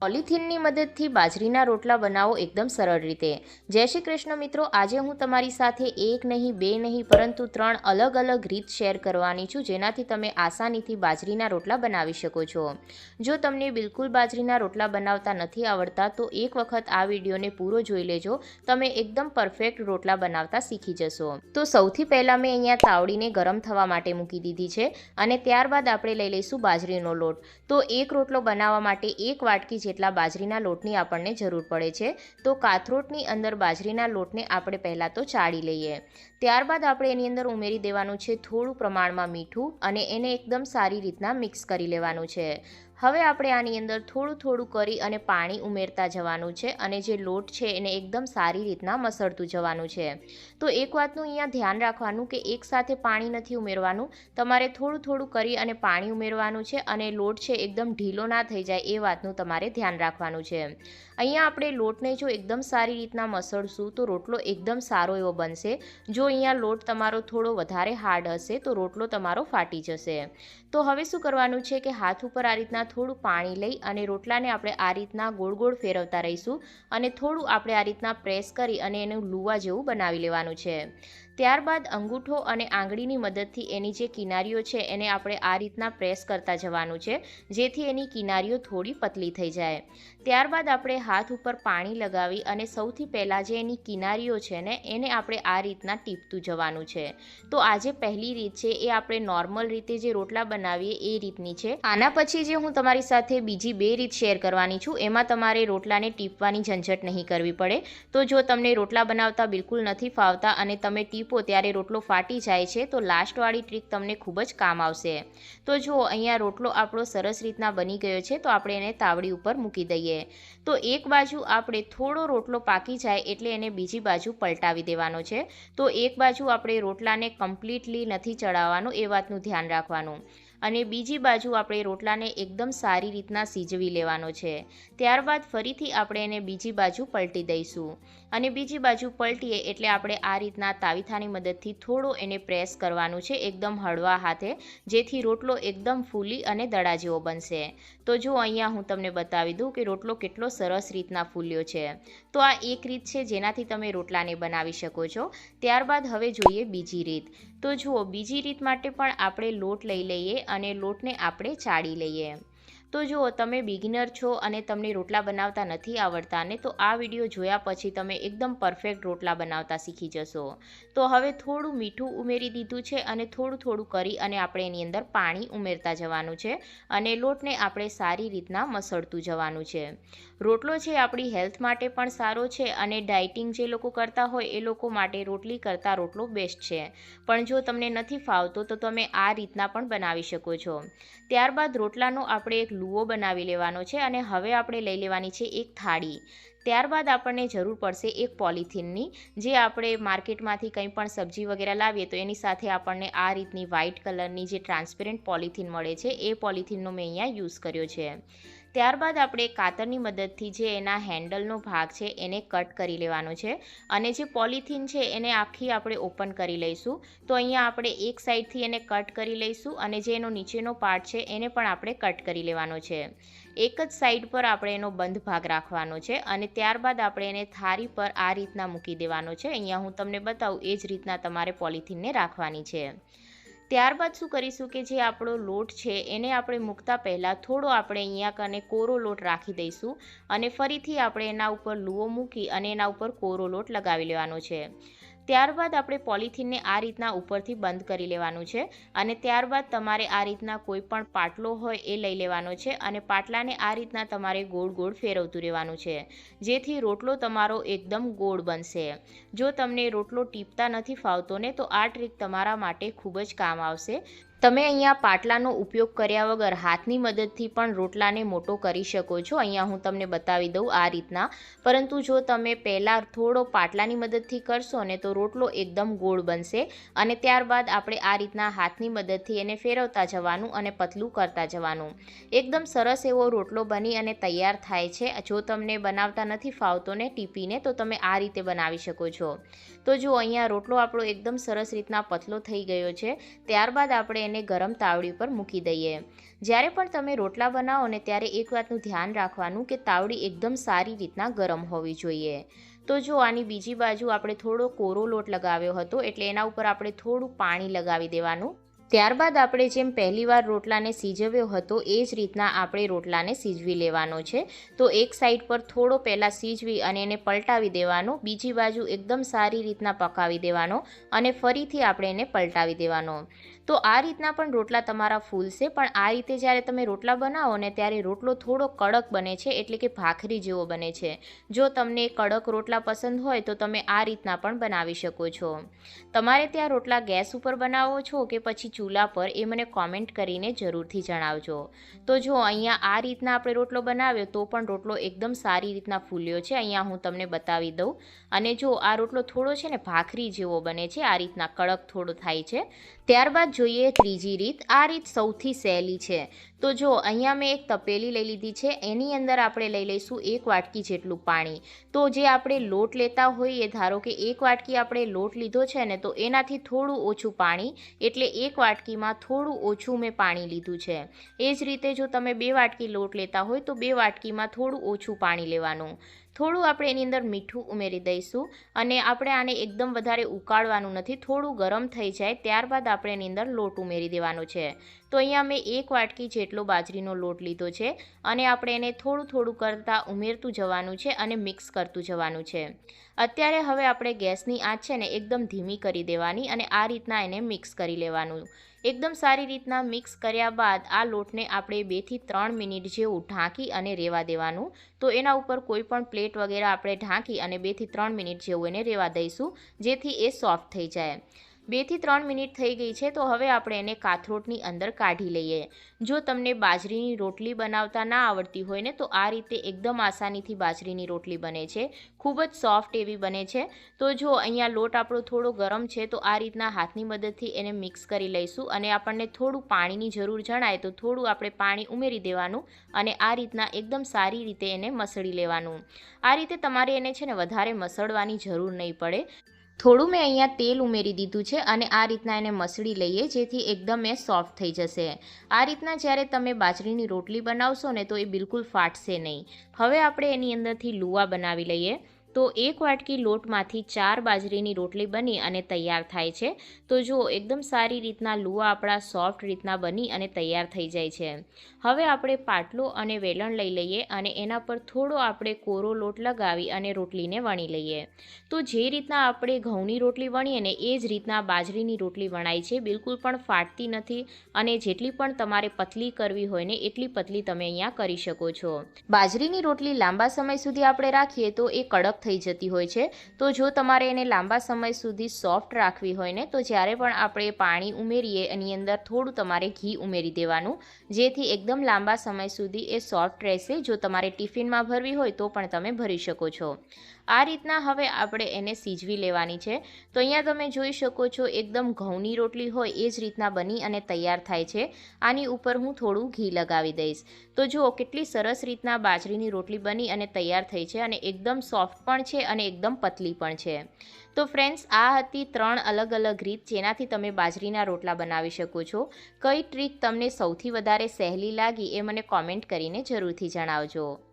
પોલિથીનની મદદથી બાજરીના રોટલા બનાવો એકદમ સરળ રીતે. જય શ્રી કૃષ્ણ મિત્રો, આજે હું તમારી સાથે એક નહીં, બે નહીં, પરંતુ ત્રણ અલગ અલગ રીત શેર કરવાની છું, જેનાથી તમે આસાનીથી બાજરીના રોટલા બનાવી શકો છો. જો તમને બિલકુલ બાજરીના રોટલા બનાવતા નથી આવડતા, તો એક વખત આ વિડીયોને પૂરો જોઈ લેજો. તમે એકદમ પરફેક્ટ રોટલા બનાવતા શીખી જશો. તો સૌથી પહેલાં મેં અહીંયા તાવડીને ગરમ થવા માટે મૂકી દીધી છે અને ત્યારબાદ આપણે લઈ લઈશું બાજરીનો લોટ. તો એક રોટલો બનાવવા માટે એક વાટકી જેટલા બાજરીના લોટની આપણને જરૂર પડે છે, તો કાથરોટની અંદર બાજરીના લોટને આપણે પહેલાં તો ચાળી લઈએ. ત્યારબાદ આપણે એની અંદર ઉમેરી દેવાનું છે થોડું પ્રમાણમાં મીઠું અને એને એકદમ સારી રીતના મિક્સ કરી લેવાનું છે. હવે આપણે આની અંદર થોડું થોડું કરી અને પાણી ઉમેરતા જવાનું છે અને જે લોટ છે એને એકદમ સારી રીતના મસળતું જવાનું છે. તો એક વાતનું અહીંયા ધ્યાન રાખવાનું કે એકસાથે પાણી નથી ઉમેરવાનું. તમારે થોડું થોડું કરી અને પાણી ઉમેરવાનું છે અને લોટ છે એકદમ ઢીલો ના થઈ જાય એ વાતનું તમારે ધ્યાન રાખવાનું છે. અહીંયા આપણે લોટને જો એકદમ સારી રીતના મસળશું તો રોટલો એકદમ સારો એવો બનશે. જો અહીંયા લોટ તમારો થોડો વધારે હાર્ડ હશે તો રોટલો તમારો ફાટી જશે. તો હવે શું કરવાનું છે કે હાથ ઉપર આ રીતના થોડું પાણી લઈ અને રોટલાને આપણે આ રીતના ગોળ ગોળ ફેરવતા રહીશું અને થોડું આપણે આ રીતના પ્રેસ કરી અને એનું લુવા જેવું બનાવી લેવાનું છે. ત્યારબાદ અંગૂઠો અને આંગળીની મદદથી એની જે કિનારીઓ છે, એને આપણે આ રીતના પ્રેસ કરતા જવાનું છે, જેથી એની કિનારીઓ થોડી પતલી થઈ જાય. ત્યારબાદ આપણે હાથ ઉપર પાણી લગાવી અને સૌથી પહેલાં જે એની કિનારીઓ છે ને, એને આપણે આ રીતના ટીપતું જવાનું છે. તો આજે પહેલી રીત છે, એ આપણે નોર્મલ રીતે જે રોટલા બનાવીએ, એ રીતની છે. આના પછી જે હું તમારી સાથે બીજી બે રીત શેર કરવાની છું, એમાં તમારે રોટલાને ટીપવાની ઝંઝટ નહીં કરવી પડે. તો જો તમને રોટલા બનાવતા બિલકુલ નથી ફાવતા અને તમે ટીપો ત્યારે રોટલો ફાટી જાય છે, તો લાસ્ટવાળી ટ્રીક તમને ખૂબ જ કામ આવશે. તો જુઓ અહીંયા રોટલો આપણો સરસ રીતના બની ગયો છે, તો આપણે એને તાવડી ઉપર મૂકી દઈએ. તો એક બાજુ આપણે થોડો રોટલો પાકી જાય એટલે એને બીજી બાજુ પલટાવી દેવાનો છે. તો એક બાજુ આપણે રોટલાને કમ્પ્લીટલી નથી ચડાવવાનું, એ વાતનું ધ્યાન રાખવાનું. અને બીજી બાજુ આપણે રોટલાને એકદમ સારી રીતના સીજવી લેવાનો છે. ત્યારબાદ ફરીથી આપણે એને બીજી બાજુ પલટી દઈશું. અને બીજી બાજુ પલટીએ એટલે આપણે આ રીતના તાવીથાની મદદથી થોડો એને પ્રેસ કરવાનું છે, એકદમ હળવા હાથે, જેથી રોટલો એકદમ ફૂલી અને દડા જેવો બનશે. તો જો અહીંયા હું તમને બતાવી દઉં કે રોટલો કેટલો સરસ રીતના ફૂલ્યો છે. તો આ એક રીત છે જેનાથી તમે રોટલાને બનાવી શકો છો. ત્યારબાદ હવે જોઈએ બીજી રીત. તો જુઓ, બીજી રીત માટે પણ આપણે લોટ લઈ લઈએ અને લોટને આપણે ચાળી લઈએ. તો જુઓ, તમે બિગિનર છો અને તમને રોટલા બનાવતા નથી આવડતા ને તો આ વીડિયો જોયા પછી તમે એકદમ પરફેક્ટ રોટલા બનાવતા શીખી જશો. તો હવે થોડું મીઠું ઉમેરી દીધું છે અને થોડું થોડું કરી અને આપણે એની અંદર પાણી ઉમેરતા જવાનું છે અને લોટને આપણે સારી રીતના મસળતું જવાનું છે. રોટલો છે આપણી હેલ્થ માટે પણ સારો છે અને ડાયટિંગ જે લોકો કરતા હોય એ લોકો માટે રોટલી કરતાં રોટલો બેસ્ટ છે. પણ જો તમને નથી ફાવતો તો તમે આ રીતના પણ બનાવી શકો છો. ત્યારબાદ રોટલાનો આપણે એક લુવો બનાવી લેવાનો છે અને હવે આપણે લઈ લેવાની છે એક થાળી. ત્યારબાદ આપણને જરૂર પડશે એક પોલિથીનની, જે આપણે માર્કેટમાંથી કંઈ પણ સબ્જી વગેરે લાવીએ તો એની સાથે આપણને આ રીતની વ્હાઇટ કલરની જે ટ્રાન્સપેરન્ટ પોલિથીન મળે છે, એ પોલિથીનનો મેં અહીંયા યુઝ કર્યો છે. ત્યારબાદ આપણે કાતરની મદદથી જે એના હેન્ડલનો ભાગ છે, એને કટ કરી લેવાનો છે અને જે પોલિથીન છે, એને આખી આપણે ઓપન કરી લઈશું. તો અહીંયા આપણે એક સાઈડથી એને કટ કરી લઈશું અને જે એનો નીચેનો પાર્ટ છે, એને પણ આપણે કટ કરી લેવાનો છે. એક જ સાઈડ પર આપણે એનો બંધ ભાગ રાખવાનો છે અને ત્યારબાદ આપણે એને થાળી પર આ રીતના મૂકી દેવાનો છે. અહીંયા હું તમને બતાવું, એ જ રીતના તમારે પોલિથીનને રાખવાની છે. ત્યારબાદ શું કરીશું કે જે આપણો લોટ છે એને આપણે મૂકતા પહેલાં થોડો આપણે અહીંયા કને કોરો લોટ રાખી દઈશું અને ફરીથી આપણે એના ઉપર લુઓ મૂકી અને એના ઉપર કોરો લોટ લગાવી લેવાનો છે. ત્યારબાદ આપણે પોલિથીનને આ રીતના ઉપરથી બંધ કરી લેવાનું છે અને ત્યારબાદ તમારે આ રીતના કોઈ પણ પાટલો હોય એ લઈ લેવાનો છે અને પાટલાને આ રીતના તમારે ગોળ ગોળ ફેરવતું રહેવાનું છે. જેથી રોટલો તમારો એકદમ ગોળ બનશે. જો તમને રોટલો ટીપતા નથી ફાવતો ને, તો આ ટ્રીક તમારા માટે ખૂબ જ કામ આવશે. તમે અહીંયા પાટલાનો ઉપયોગ કર્યા વગર હાથની મદદથી પણ રોટલાને મોટો કરી શકો છો. અહીંયા હું તમને બતાવી દઉં આ રીતના. પરંતુ જો તમે પહેલાં થોડો પાટલાની મદદથી કરશો ને તો રોટલો એકદમ ગોળ બનશે અને ત્યારબાદ આપણે આ રીતના હાથની મદદથી એને ફેરવતા જવાનું અને પતલું કરતા જવાનું. એકદમ સરસ એવો રોટલો બની અને તૈયાર થાય છે. જો તમને બનાવતા નથી ફાવતો ને ટીપીને તો તમે આ રીતે બનાવી શકો છો. તો જો અહીંયા રોટલો આપણો એકદમ સરસ રીતના પતલો થઈ ગયો છે. ત્યારબાદ આપણે એને ગરમ તાવડી ઉપર મૂકી દઈએ. જ્યારે પણ તમે રોટલા બનાવો ને ત્યારે એક વાતનું ધ્યાન રાખવાનું કે તાવડી એકદમ સારી રીતના ગરમ હોવી જોઈએ. તો જો આની બીજી બાજુ આપણે થોડો કોરો લોટ લગાવ્યો હતો એટલે એના ઉપર આપણે થોડું પાણી લગાવી દેવાનું. ત્યારબાદ આપણે જેમ પહેલીવાર રોટલાને સીજવ્યો હતો એ જ રીતના આપણે રોટલાને સીજવી લેવાનો છે. તો એક સાઈડ પર થોડો પહેલાં સીજવી અને એને પલટાવી દેવાનો. બીજી બાજુ એકદમ સારી રીતના પકાવી દેવાનો અને ફરીથી આપણે એને પલટાવી દેવાનો. તો આ રીતના પણ રોટલા તમારા ફૂલશે. પણ આ રીતે જ્યારે તમે રોટલા બનાવો ને ત્યારે રોટલો થોડો કડક બને છે, એટલે કે ભાખરી જેવો બને છે. જો તમને કડક રોટલા પસંદ હોય તો તમે આ રીતના પણ બનાવી શકો છો. તમારે ત્યાં રોટલા ગેસ ઉપર બનાવો છો કે પછી ચૂલા પર એ મને કોમેન્ટ કરીને જરૂરથી જણાવજો. તો જો અહીંયા આ રીતના આપણે રોટલો બનાવ્યો તો પણ રોટલો એકદમ સારી રીતના ફૂલ્યો છે. અહીંયા હું તમને બતાવી દઉં. અને જો આ રોટલો થોડો છે ને ભાખરી જેવો બને છે, આ રીતના કડક થોડો થાય છે. ત્યારબાદ જોઈએ ત્રીજી રીત. આ રીત સૌથી સહેલી છે. તો જો અહીંયા મેં એક તપેલી લઈ લીધી છે, એની અંદર આપણે લઈ લઈશું એક વાટકી જેટલું પાણી. તો જે આપણે લોટ લેતા હોઈએ, ધારો કે એક વાટકી આપણે લોટ લીધો છે ને, તો એનાથી થોડું ઓછું પાણી, એટલે એક વાટકીમાં થોડું ઓછું મેં પાણી લીધું છે. એ જ રીતે જો તમે બે વાટકી લોટ લેતા હોય, તો બે વાટકીમાં થોડું ઓછું પાણી લેવાનું. થોડું આપણે એની અંદર મીઠું ઉમેરી દઈશું અને આપણે આને એકદમ વધારે ઉકાળવાનું નથી, થોડું ગરમ થઈ જાય ત્યારબાદ આપણે એની અંદર લોટ ઉમેરી દેવાનો છે. તો અહીંયા મેં એક વાટકી જેટલો બાજરીનો લોટ લીધો છે અને આપણે એને થોડું થોડું કરતાં ઉમેરતું જવાનું છે અને મિક્સ કરતું જવાનું છે. અત્યારે હવે આપણે ગેસની આંચ છે ને એકદમ ધીમી કરી દેવાની અને આ રીતના એને મિક્સ કરી લેવાનું. એકદમ સારી રીતના મિક્સ કર્યા બાદ આ લોટને આપણે બેથી ત્રણ મિનિટ જેવું ઢાંકી અને રેવા દેવાનું. તો એના ઉપર કોઈ પણ પ્લેટ વગેરે આપણે ઢાંકી અને બેથી ત્રણ મિનિટ જેવું એને રહેવા દઈશું, જેથી એ સોફ્ટ થઈ જાય. બેથી ત્રણ મિનિટ થઈ ગઈ છે, તો હવે આપણે એને કાથરોટની અંદર કાઢી લઈએ. જો તમને બાજરીની રોટલી બનાવતા ના આવડતી હોય ને, તો આ રીતે એકદમ આસાનીથી બાજરીની રોટલી બને છે. ખૂબ જ સોફ્ટ એવી બને છે. તો જો અહીંયા લોટ આપણો થોડો ગરમ છે, તો આ રીતના હાથની મદદથી એને મિક્સ કરી લઈશું અને આપણને થોડું પાણીની જરૂર જણાય, તો થોડું આપણે પાણી ઉમેરી દેવાનું અને આ રીતના એકદમ સારી રીતે એને મસળી લેવાનું. આ રીતે તમારે એને છે ને, વધારે મસળવાની જરૂર નહીં પડે. થોડું મેં અહીંયા તેલ ઉમેરી દીધું છે અને આ રીતના એને મસળી લઈએ, જેથી એકદમ એ સોફ્ટ થઈ જશે. આ રીતના જ્યારે તમે બાજરીની રોટલી બનાવશો ને તો એ બિલકુલ ફાટશે નહીં. હવે આપણે એની અંદરથી લુવા બનાવી લઈએ. તો એક વાટકી લોટમાંથી ચાર બાજરીની રોટલી બની અને તૈયાર થાય છે. તો જો એકદમ સારી રીતના લુવા આપણા સોફ્ટ રીતના બની અને તૈયાર થઈ જાય છે. હવે આપણે પાટલો અને વેલણ લઈ લઈએ અને એના પર થોડો આપણે કોરો લોટ લગાવી અને રોટલીને વણી લઈએ. તો જે રીતના આપણે ઘઉંની રોટલી વણીએ ને એ જ રીતના બાજરીની રોટલી વણાય છે. બિલકુલ પણ ફાટતી નથી અને જેટલી પણ તમારે પતલી કરવી હોય ને એટલી પતલી તમે અહીંયા કરી શકો છો. બાજરીની રોટલી લાંબા સમય સુધી આપણે રાખીએ તો એ કડક થઈ જતી હોય છે. તો જો તમારે એને લાંબા સમય સુધી સોફ્ટ રાખવી હોય ને, તો જ્યારે પણ આપણે પાણી ઉમેરીએ, એની અંદર થોડું તમારે ઘી ઉમેરી દેવાનું. જેથી એકદમ લાંબા સમય સુધી એ સોફ્ટ રહેશે. જો તમારે ટિફિનમાં ભરવી હોય તો પણ તમે ભરી શકો છો. આ રીતના હવે આપણે એને સીજવી લેવાની છે. તો અહીંયા તમે જોઈ શકો છો, એકદમ ઘઉંની રોટલી હોય એ જ રીતના બની અને તૈયાર થાય છે. આની ઉપર હું થોડું ઘી લગાવી દઈશ. તો જુઓ, કેટલી સરસ રીતના બાજરીની રોટલી બની અને તૈયાર થઈ છે અને એકદમ સોફ્ટ પણ છે અને એકદમ પતલી પણ છે. તો ફ્રેન્ડ્સ, આ હતી ત્રણ અલગ અલગ રીત જેનાથી તમે બાજરીના રોટલા બનાવી શકો છો. કઈ ટ્રીક તમને સૌથી વધારે સહેલી લાગી એ મને કોમેન્ટ કરીને જરૂરથી જણાવજો.